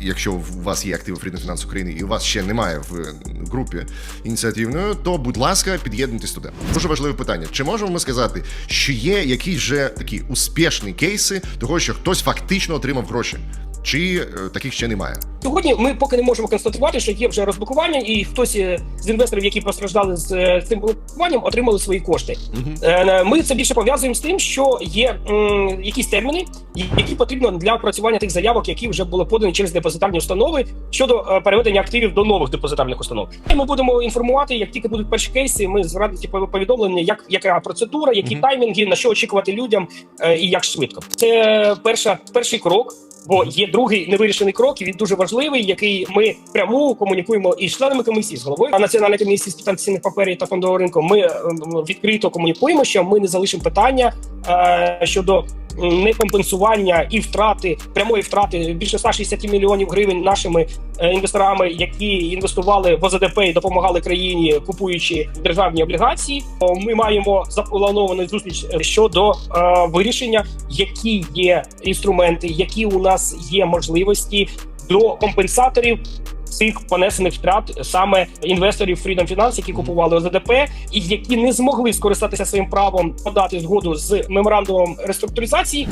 якщо у вас є активи Freedom Finance України і у вас ще немає в групі ініціативної, то будь ласка, під'єднуйтесь туди. Дуже важливе питання: чи можемо ми сказати, що є якісь вже такі успішні кейси того, що хтось фактично отримав гроші, чи е, таких ще немає? Сьогодні ми поки не можемо констатувати, що є вже розблокування, і хтось е, з інвесторів, які постраждали з е, цим блокуванням, отримали свої кошти. Е, Ми це більше пов'язуємо з тим, що є якісь терміни, які потрібно для опрацювання тих заявок, які вже були подані через депозитарні установи щодо переведення активів до нових депозитарних установ. Ми будемо інформувати, як тільки будуть перші кейси. Ми з повідомлення, як яка процедура, які таймінги, на що очікувати людям і як швидко. Це перша перший крок. Бо є другий невирішений крок, і він дуже важливий, який ми пряму комунікуємо із членами комісії з головою національної комісії з питань цінних паперів та фондового ринку. Ми е, відкрито комунікуємо, що ми не залишимо питання е, щодо некомпенсування і втрати прямої втрати більше 160 мільйонів гривень нашими е, інвесторами, які інвестували в ОЗДП і допомагали країні, купуючи державні облігації. Ми маємо заплановану зустріч е, щодо е, вирішення, які є інструменти, які у нас є можливості до компенсаторів. Цих понесених втрат саме інвесторів Freedom Finance, які купували ОЗДП, і які не змогли скористатися своїм правом подати згоду з меморандумом реструктуризації,